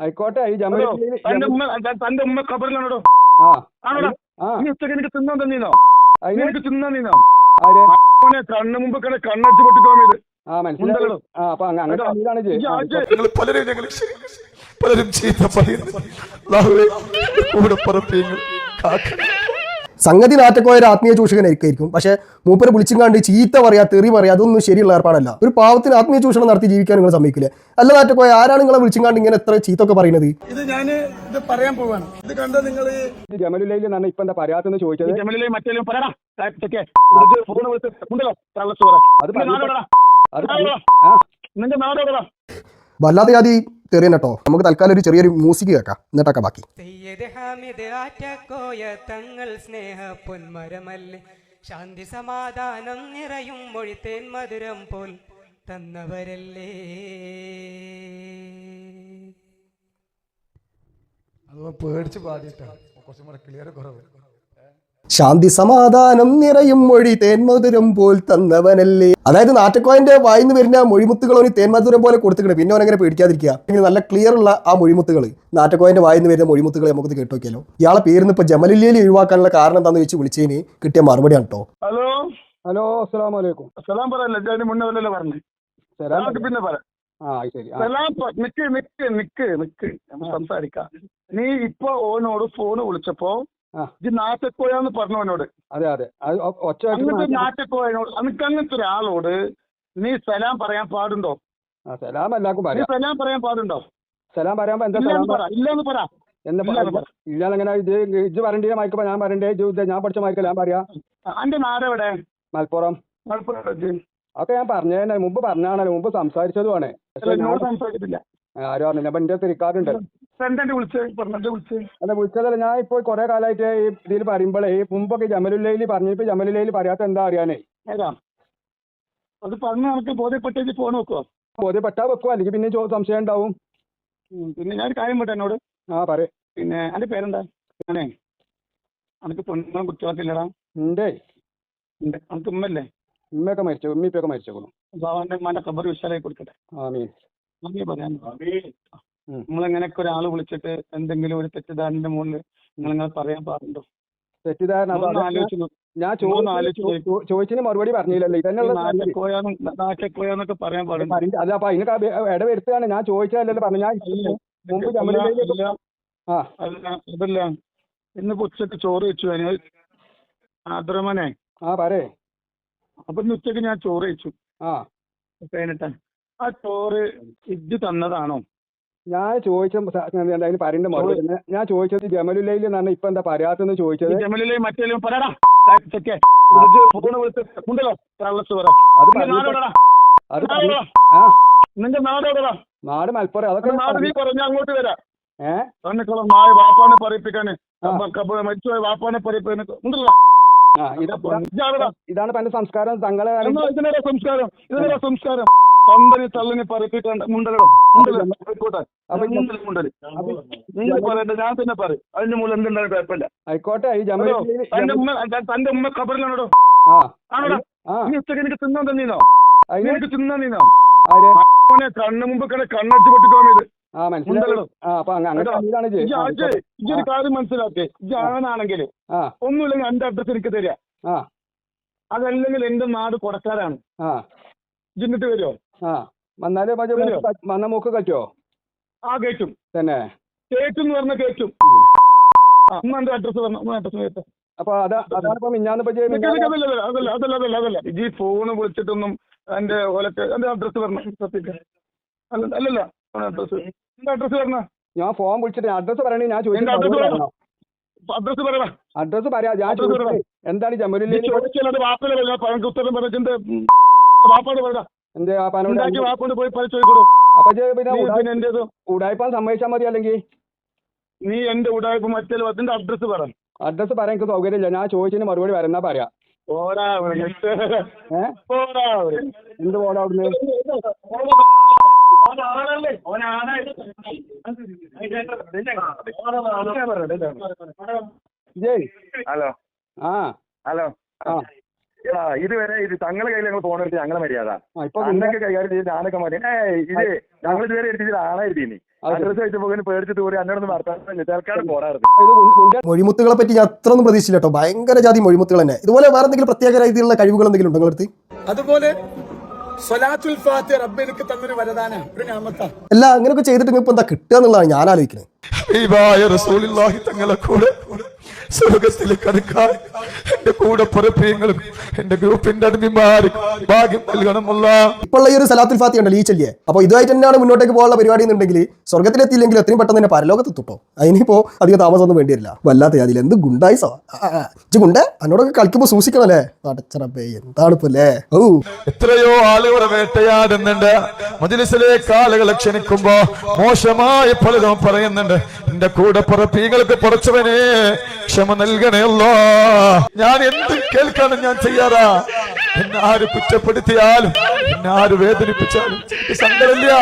ആയിക്കോട്ടെ ഈ തന്റെ ഉമ്മ തന്റെ ഉമ്മ ഖബറിലാണോ ആ ആണോടാ? ആ. നീ ഉച്ചയ്ക്ക് എനിക്ക് തിന്നാൻ തന്നീനോ എനിക്ക് തിന്നാൻ നീനോ കണ്ണ് മുമ്പ് കണ്ണടിച്ച് ഇത്. ചെയ്ത് ഞങ്ങൾ പലരും ഞങ്ങൾ പലരും ചീത്ത പറയുന്നു. പറപ്പിയങ്ങൾ കാക്കണം സംഗതി നാറ്റക്കോയ ഒരു ആത്മീയ ചൂഷകനായിരിക്കും. പക്ഷെ മൂപ്പര് വിളിച്ചും ചീത്ത പറയാ തെറി പറയാ അതൊന്നും ശരിയുള്ള ഏർപ്പാടല്ല. ഒരു പാവത്തിന് ആത്മീയ ചൂഷണം നടത്തി ജീവിക്കാൻ നിങ്ങൾ സമ്മതിക്കില്ല? അല്ല നാറ്റക്കോയ ആരാണ് നിങ്ങളെ വിളിച്ചും കണ്ട് ഇങ്ങനെ എത്ര ചീത്ത ഒക്കെ പറയുന്നത്? ഇത് ഞാൻ ഇത് പറയാൻ പോവാണ്. ഇത് കണ്ട നിങ്ങൾ ഇത് ജമലുല്ലയിൽ നിന്നാണ് ഇപ്പൊ എന്താ പറയാത്തെന്ന് ചോദിച്ചത്? ജമലിലെ മറ്റേലും പറയടാ. ഫോൺ വിളിച്ച് ഉണ്ടല്ലോ. അത് നിന്റെ നാടോടാ. വല്ലാത്ത ജാതി തെറിയൻ കേട്ടോ നമുക്ക് തൽക്കാലം ഒരു ചെറിയൊരു മ്യൂസിക് കേൾക്കാം. എന്നിട്ടൊക്കെ ബാക്കി. തങ്ങൾ സ്നേഹ പൊന്മരമല്ലേ ശാന്തി സമാധാനം നിറയും മൊഴിത്തേൻ മധുരം പോൽ തന്നവരല്ലേ. അത് പേടിച്ച് പാടിയിട്ടാണ്. കുറച്ചും കൂടെ ക്ലിയർ കുറവ്. ശാന്തി സമാധാനം നിറയും മൊഴി തേന്മധുരം പോൽ തന്നവനല്ലേ. അതായത് നാറ്റക്കോയന്റെ വായിന്ന് വരുന്ന മൊഴിമുത്തുകൾ ഒരു തേന്മധുരം പോലെ കൊടുത്തിട്ടുണ്ട്. പിന്നെ അവനങ്ങനെ പേടിക്കാതിരിക്കുക. നല്ല ക്ലിയർ ഉള്ള ആ മൊഴിമുത്തുകൾ നാറ്റക്കോയന്റെ വായിന്ന് വരുന്ന മൊഴിമുത്തുകൾ നമുക്ക് കേട്ട് നോക്കിയാലോ. ഇയാളെ പേരിന്ന് ഇപ്പൊ ജമലില്ലയിൽ ഒഴിവാക്കാനുള്ള കാരണം എന്താണെന്ന് വെച്ച് വിളിച്ചതിന് കിട്ടിയ മറുപടിയാണ് കേട്ടോ ഹലോ? ഹലോ അസ്സലാമു അലൈക്കും. സലാം പറയല്ലേ അതിന് മുന്നേ വല്ലല്ലോ പറഞ്ഞു. പിന്നെ പറയാം ആ അത് ശരി. സലാം നിക്ക് നിക്ക് നിക്ക് നിക്ക്. നമുക്ക് സംസാരിക്കാം. നീ ഇപ്പൊ ഓനോട് ഫോണ് വിളിച്ചപ്പോ. ഇത് നാറ്റക്കോയാന്ന് പറഞ്ഞവനോട്. അതെ അതെ. അത് അങ്ങനത്തെ നാറ്റക്കോയനോട് അനക്ക് അങ്ങനത്തെ ഒരാളോട് നീ സലാം പറയാൻ പാടുണ്ടോ? സലാം എല്ലാവർക്കും പറയാം. സലാം പറയാൻ പാടുണ്ടോ? സലാം പറയാൻ എന്താ ഇല്ലാന്ന് സലാം പറ ഇല്ലാന്ന് പറ. എന്താ ഇല്ലാന്ന് ഇത് ഇജ്ജ് പറയണ്ടേ മയക്കുമ്പോ ഞാൻ പറയണ്ടേ ഞാൻ പഠിച്ച മയക്കല്ല ഞാൻ പറയാ. അന്റെ നാടെവിടെ? മലപ്പുറം. മലപ്പുറം? അതൊക്കെ ഞാൻ പറഞ്ഞതന്നെ മുമ്പ് പറഞ്ഞാണല്ലോ മുമ്പ് സംസാരിച്ചതുമാണ്. എന്നോട് ആരും അറിഞ്ഞില്ല. അപ്പൊ എന്റെ തിരിക്കാറുണ്ട് ഫ്രണ്ടെ വിളിച്ച് പറഞ്ഞെ വിളിച്ച്. അല്ല വിളിച്ചതല്ല ഞാൻ ഇപ്പൊ കുറെ കാലമായിട്ട് ഈ ഇതിൽ പറയുമ്പോഴേ ഈ മുമ്പൊക്കെ ജമലുല്ലയിൽ പറഞ്ഞിപ്പോ ജമലുല്ലയിൽ പറയാത്ത എന്താ അറിയാനേ? ഏതാ അത് പറഞ്ഞ നമുക്ക് ബോധ്യപ്പെട്ടേക്ക് ഫോൺ വെക്കുവോ ബോധ്യപ്പെട്ടാ വെക്കും അല്ലെങ്കിൽ പിന്നെ സംശയം ഉണ്ടാവും? പിന്നെ ഞാൻ കാര്യം പറ്റേ എന്നോട്? ആ പറയ. പിന്നെ അന്റെ പേരെന്താ? ഞാനേ അനക്ക് പൊന്നും കുറ്റവാക്കില്ലടാ ഉണ്ടേ. ഉണ്ട്. അനക്ക് ഉമ്മല്ലേ? ഉമ്മയൊക്കെ മരിച്ചു ഉമ്മിപ്പൊക്കെ മരിച്ചേക്കുന്നു ഭഗവാന്റെ ഉമ്മാന്റെ കബർ വിശാലായി കൊടുക്കട്ടെ. ആമീൻ. നന്ദി പറയാൻ ഉം. നമ്മളെങ്ങനെയൊക്കെ ഒരാൾ വിളിച്ചിട്ട് എന്തെങ്കിലും ഒരു തെറ്റിദ്ധാരണന്റെ മുകളിൽ നിങ്ങൾ ഇങ്ങനെ പറയാൻ പാടുണ്ടോ? തെറ്റിദ്ധാരണ. ഞാൻ ചോദിച്ചതിന് മറുപടി പറഞ്ഞില്ലല്ലോ. നാറ്റക്കോയാന്നൊക്കെ പറയാൻ പാടില്ല അല്ല അപ്പൊ അതിനൊക്കെ ഇട വരുത്തുകയാണ് ഞാൻ ചോദിച്ചതല്ലല്ലോ പറഞ്ഞു ഞാൻ മുമ്പ് അതല്ല. ഇന്ന് ഉച്ചയ്ക്ക് ചോറ് വെച്ചു ഞാൻ ആദ്രമനെ ആ പറേ അപ്പൊ ഇന്ന് ഉച്ചയ്ക്ക് ഞാൻ ചോറ് വെച്ചു. ആ. ആ ചോറ് ഇജ്ജ് തന്നതാണോ? ഞാൻ ചോദിച്ച പരിന്റെ അതിന് മറുപടി ഞാൻ- ചോദിച്ചത് ജമലുല്ലയിൽ നിന്നാണ് ഇപ്പൊ എന്താ പറയാത്തെന്ന് ചോദിച്ചത്? മറ്റേലും പറയടാ അത് നിന്റെ നാട് മലപ്പുറം. അതൊക്കെ നാട് നീ പറഞ്ഞ അങ്ങോട്ട് വരാം. നായ വാപ്പാനെ പറയിപ്പിക്കാന്. ആ. മരിച്ചുപോയ വാപ്പാനെ പറയിപ്പിക്കാന്. ഉണ്ടല്ലോ. ഇതാണ് തന്റെ സംസ്കാരം. തങ്ങളെ സംസ്കാരം? സംസ്കാരം. തന്തനെ തള്ളിനെ പറയിപ്പിക്കാണ്ട് മുണ്ടലോ ആയിക്കോട്ടെ. മുണ്ടൽ നിങ്ങൾ പറയണ്ട ഞാൻ തന്നെ പറയും. അതിന്റെ മുകളിൽ എന്തുണ്ടായാലും കുഴപ്പമില്ല. ആയിക്കോട്ടെ തന്റെ ഉമ്മ തന്റെ ഉമ്മ കബറിലാണോ ആണോടാ? നീ ഉച്ചയ്ക്ക് എനിക്ക് തിന്നാൻ തന്നീനോ എനിക്ക് തിന്നാൻ നീനോ കണ്ണു മുമ്പ് കണ്ണ് കണ്ണടിച്ച് പൊട്ടിക്കാൻ ഇത്. കാര്യം മനസ്സിലാക്കേ. ആ. ഒന്നുമില്ലെങ്കിൽ എന്റെ അഡ്രസ് എനിക്ക് തരിക. അതല്ലെങ്കിൽ എന്റെ നാട് കൊടക്കാരാണ്. ആ. ഇജ്ജിന്നിട്ട് വരുമോ ആ വന്നാൽ? മൂക്ക് ക- വന്ന മൂക്ക് കറ്റുവോ ആ കേറ്റും. തന്നെ? കേറ്റും എന്ന് പറഞ്ഞ കേറ്റും. എന്റെ അഡ്രസ് പറഞ്ഞു ഉമ്മ അഡ്രസ് അപ്പൊ അതാ അതാണ് ഇപ്പൊ മിഞ്ഞാന്ന് അതല്ല അതല്ല അതല്ല അതല്ല അതല്ല. ഫോണ് വിളിച്ചിട്ടൊന്നും എന്റെ ഓലക്ക് എന്റെ അഡ്രസ് പറഞ്ഞു സത്യത്തിൽ അല്ല അല്ലല്ല അഡ്രസ് എന്റെ അഡ്രസ് പറഞ്ഞ ഞാൻ ഫോൺ വിളിച്ചിട്ട് അഡ്രസ് പറയണേ ഞാൻ അഡ്രസ് ചോദിച്ചു പറയണം? അഡ്രസ് പറയാ ഞാൻ. എന്താണ് നീ ജമലുല്ലയിൽ ചോദിച്ചാൽ ഉത്തരം പറഞ്ഞിട്ട് വാപ്പാട് പറയടാ. എന്റെ ആ പനോട് ഉണ്ടാക്കി പോയി അപ്പൊ നീ പിന്നെ എന്റേത് സമ്മതിച്ചാൽ മതി അല്ലെങ്കിൽ നീ എന്റെ ഉടായ്പ മറ്റേ അതിന്റെ അഡ്രസ് പറ. അഡ്രസ് പറയാൻ എനിക്ക് സൗകര്യമില്ല. ഞാൻ ചോദിച്ചതിന് മറുപടി വരുന്നാ പറയാ? പോരാ അവിടെ. ഏ? പോരാ അവിടെ. എന്ത് പോടാ അവിടുന്ന്? ഓനാണല്ലേ? ഓനാണ്. ജയ് ഹലോ. ആ. ഹലോ. ആ. ആ ഇതുവരെ ഇത് തങ്ങളെ കയ്യിൽ ഞങ്ങൾ ഫോൺ എടുത്ത് ഞങ്ങളെ മര്യാദ. ആ, ഇപ്പൊ അന്നൊക്കെ കൈകാര്യം ചെയ്ത് ഞാനൊക്കെ മര്യാദ ഏയ് ഇത് ഞങ്ങൾ ഇതുവരെ എടുത്തിട്ട് ആണായിരുന്നീ മൊഴിമുത്തുകളെ പറ്റി ഞാൻ അത്ര ഒന്നും പ്രതീക്ഷിച്ചില്ല കേട്ടോ. ഭയങ്കര ജാതി മൊഴിമുത്തുകൾ തന്നെ. ഇതുപോലെ വേറെ എന്തെങ്കിലും പ്രത്യേക രീതിയിലുള്ള കഴിവുകൾ എന്തെങ്കിലും ഉണ്ടോ നിങ്ങളടുത്ത്? അതുപോലെ അല്ല അങ്ങനെയൊക്കെ ചെയ്തിട്ട് ഇപ്പൊ എന്താ കിട്ടുക എന്നുള്ളതാണ് ഞാൻ ആലോചിക്കുന്നത്. ഹബീബായ റസൂലുള്ളാഹി തങ്ങളെ കൂടെ സ്വർഗത്തിലേക്ക് അടുക്കാൻ എന്റെ കൂടെ പുറപ്പേങ്ങളും എന്റെ ഗ്രൂപ്പിന്റെ അടിമമാർക്ക് ഭാഗ്യം നൽകണമല്ല ഇപ്പോൾ ഈ ഒരു സലാത്തുൽ ഫാത്തി ഉണ്ടല്ലോ ഈ ചെല്ലിയെ അപ്പോൾ ഇതുമായിട്ട് തന്നെയാണ് മുന്നോട്ടേക്ക് പോകാനുള്ള പരിപാടി എന്നുണ്ടെങ്കിൽ സ്വർഗത്തിലെത്തിയില്ലെങ്കിൽ എത്രയും പെട്ടെന്ന് തന്നെ പരലോകത്ത് എത്തുട്ടോ. അതിനിപ്പോ അധികം താമസം ഒന്നും വേണ്ടിയില്ല വല്ലാത്ത അതിൽ എന്ത് ഗുണ്ടായി സോ ഇജ്ജ് ഗുണ്ട? എന്നോടൊക്കെ കളിക്കുമ്പോൾ സൂക്ഷിക്കണല്ലേ അടച്ചറപ്പേ എന്താണ് ഇപ്പൊ അല്ലേ? ഓ എത്രയോ ആളുകളെ വേട്ടയാടുന്നുണ്ട്. മജിലിസിലേക്ക് ആളുകളെ ക്ഷണിക്കുമ്പോ മോശമായ പലതും പറയുന്നുണ്ട്. എന്റെ കൂടെ പുറപ്പീങ്ങൾക്ക് പുറച്ചവനെ ക്ഷമ നൽകണയല്ലോ ഞാൻ എന്ത് കേൾക്കാനും ഞാൻ ചെയ്യാറാ എന്നെ ആര് കുറ്റപ്പെടുത്തിയാലും എന്നെ ആര് വേദനിപ്പിച്ചാലും സങ്കടമില്ല.